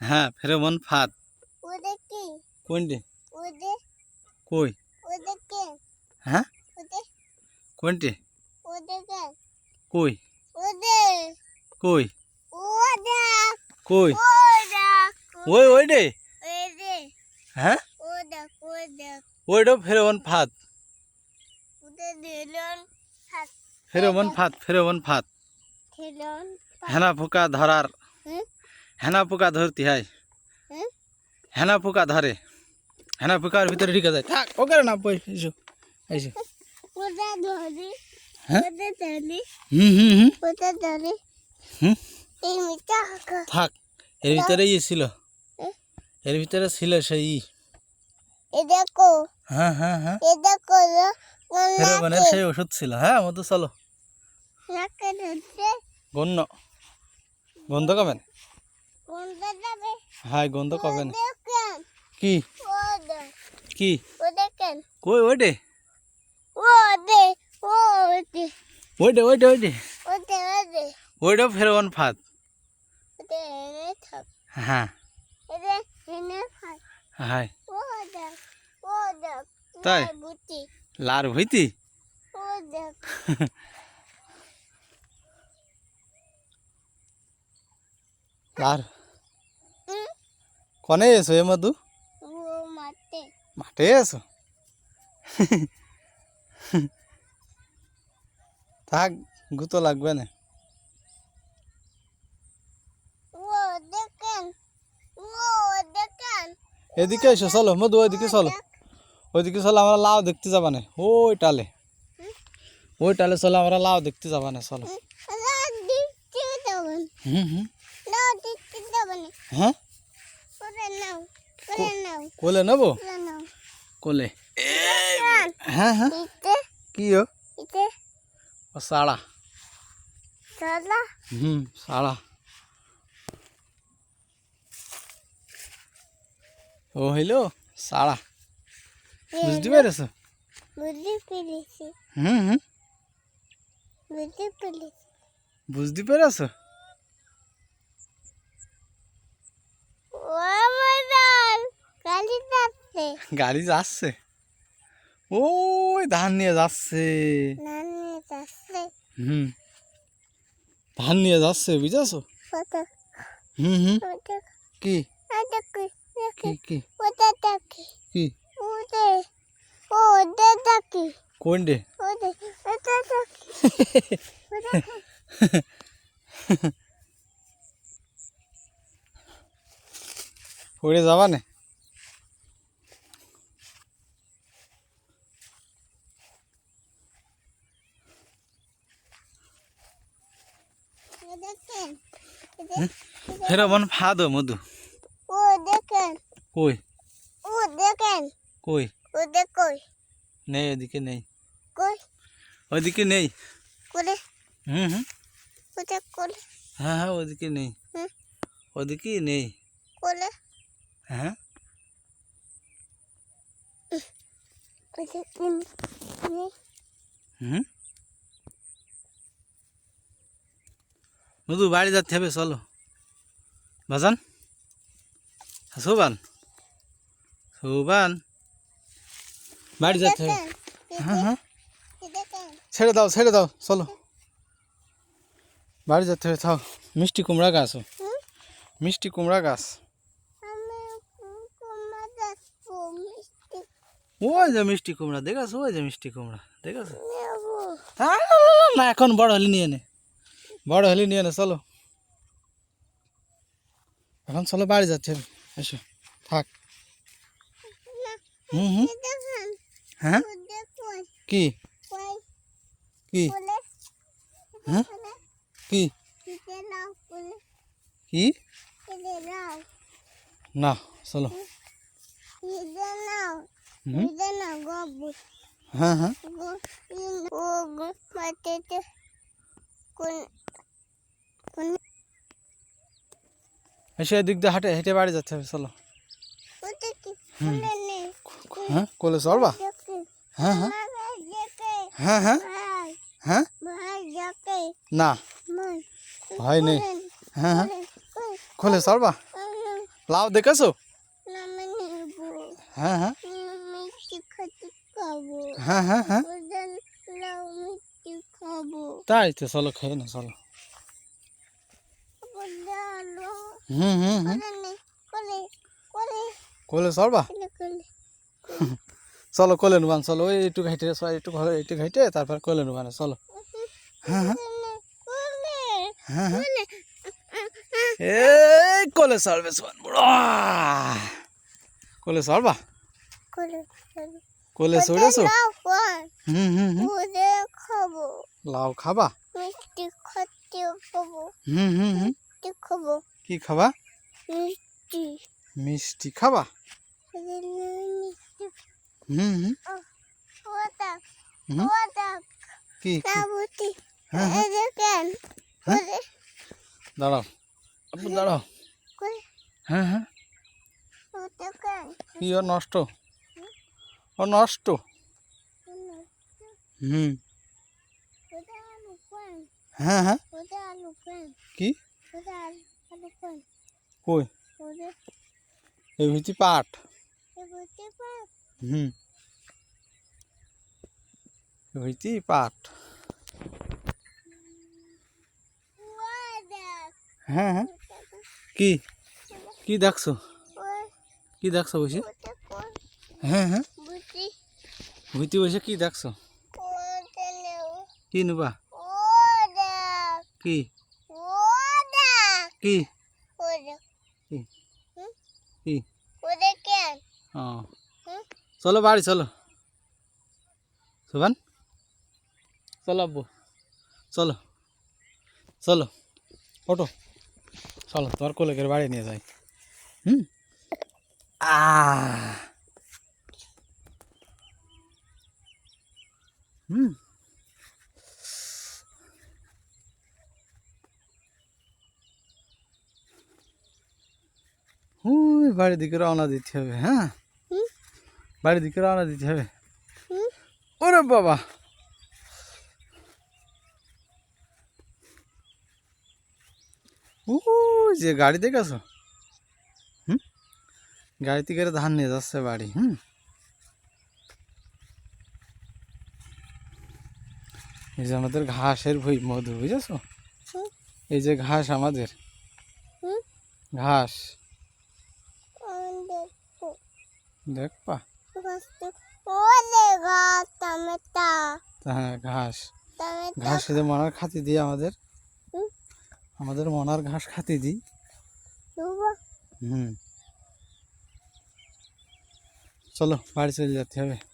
হ্যাঁ ফেরোমন ফাঁদ। কোনটি? কই? হ্যাঁ? কোনটি? কই? কই? কই? ওই ওই রে হ্যাঁ? ওইটাও ফেরোমন ফাঁদ। ফেরোমন ফাঁদ ফেরোমন ফাঁদ। হেনা পোকা ধরার হেনা পোকা ধরতে হয়? হেনা পোকা ধরে। হেনা পোকার ভিতরে ঢুকে যায়। থাক ওকে না পই এসো এসো। হ্যাঁ? থাক এর ভিতরে ই ছিল। এর ভিতরে ছিল সেই। হ্যাঁ হ্যাঁ হ্যাঁ। সেই ওষুধ ছিল। হ্যাঁ মতো চলো। ধরছে। গন্ধ যাবে হ্যাঁ গন্ধ কবেন দেখেন। কি? কি? ও দেখেন। কই ওইটে? ওইটে ওইটে ওইটে। ওইটাও ফেরোমন ফাঁদ। হ্যাঁ। হ্যাঁ। তাই? লার ভইতি লার কনে এসো এ মধু? মাঠে এসো থাক গুতো লাগবে না। এদিকে এসো চলো মধু ওইদিকে চলো। ওইদিকে চলো আমরা লাউ দেখতে যাবা না। ওই টালে। ওই টালে চলো আমরা লাউ দেখতে যাবা না চলো। হুম হুম। হ্যাঁ? কোলে নেব কোলে হ্যাঁ হ্যাঁ কি ও সাড়া হুম সাড়া ও হইল সাড়া বুঝতে পেরেছ বুঝতে পেরেছি হুম হুম বুঝতে পেরেছি বুঝতে পেরেছ ও মজার কালি যাচ্ছে গাড়ি যাচ্ছে। ওই ধান নিয়ে যাচ্ছে। হুম। ধান নিয়ে যাচ্ছে বুঝেছ? হুম হুম। কি? কি? কি কি? পড়ে যাবা না? দেখেন ফেরোমন ফাদো মধু। ও দেখেন। কই? ও দেখেন। কই? ও দেখই নেই ওদিকে নেই। কই? ওদিকে নেই। করে। হুম হুম। ওটা করে। হ্যাঁ হ্যাঁ ওদিকে নেই। হুম। ওদিকে নেই। হ্যাঁ? হুম? মধু বাড়ি যাতে হবে চলো। বাজান? সুবান সুবান বাড়ি যেতে হবে। হ্যাঁ হ্যাঁ। ছেড়ে দাও ছেড়ে দাও চলো। বাড়ি যেতে হবে থাও। মিষ্টি কুমড়া গাছ মিষ্টি কুমড়া গাছ আমি কুমা যাচ্ছি মিষ্টি ওই যে মিষ্টি কুমড়া দেখাছো ওই যে মিষ্টি কুমড়া দেখাছো নেব। না, এখন বড় হলি নিয়ে নে। বড় হলি নিয়ে নে চলো। এখন চলো বাড়ি যাচ্ছে এসো থাক। হুম হুম। হ্যাঁ? কি? কি? হ্যাঁ? কি? কি? না। চলো। হ্যাঁ হ্যাঁ। দিয়ে হাঁটে হেঁটে বাড়ি যাচ্ছে চলো। হ্যাঁ কোলে হ্যাঁ হ্যাঁ। হ্যাঁ হ্যাঁ। হ্যাঁ? না। মন ভয় নেই। হ্যাঁ হ্যাঁ। লাউ দেখেছ? হ্যাঁ হ্যাঁ। খাব হ্যাঁ হ্যাঁ হ্যাঁ। তাই তো চলো খেয়ে না চলো। হুম হুম হুম। কোলে চলবা চলো কোলে নুবান চলো। ওই একটু ঘাইটে একটু একটু ঘাইটে তারপর কোলে নুবান চলো। হ্যাঁ হ্যাঁ। হ্যাঁ হ্যাঁ। এই কোলে চলবে সোয়ান বুড়ো। কোলে চলবা কোলে চড়েছো হুম খাব। লাউ খাবা? মিষ্টি খেতে খাব। হুম হুম হুম। মিষ্টি খাব। কি খাবা? মিষ্টি। মিষ্টি খাবা? হুম হুম। ওটা ওটা কি কি? কাবুতি হ্যাঁ, হ্যাঁ। এদের কেন? হ্যাঁ? দাঁড়াও। আপু দাঁড়াও। হ্যাঁ হ্যাঁ। ওটা কেন? কি ও নষ্ট? ও, নষ্ট। হুম। হ্যাঁ হ্যাঁ। কি? কই? এই হইছি পাট। হুম। হইছি পাট। হ্যাঁ হ্যাঁ। কি? কি দেখছ? কি দেখছ বসে? হ্যাঁ হ্যাঁ। হইতে বসে কি দেখছ? কি নেবা? কি? কি? কি? চলো বাড়ি, চলো। সুবান চলো আব্বু। চলো। চলো। ওটো চলো, তোমার কোলেকের বাড়ি নিয়ে যাই। হুম? আ হুম হুই বাড়ির দিকে রওনা দিতে হবে হ্যাঁ হুম? বাড়ির দিকে রওনা দিতে হবে হুম? ওরে বাবা ও যে গাড়ি দেখেছ হুম গাড়িতে করে ধান নিয়ে যাচ্ছে বাড়ি হুম এই যে আমাদের ঘাসের ভই মধু বুঝেছ? এই যে ঘাস আমাদের। ঘাস। টমেটো হ্যাঁ ঘাস। ঘাস যে মনার খাতি দিই আমাদের। আমাদের মনার ঘাস খাতি দিই। হুম। চলো বাড়ি চলে যেতে হবে।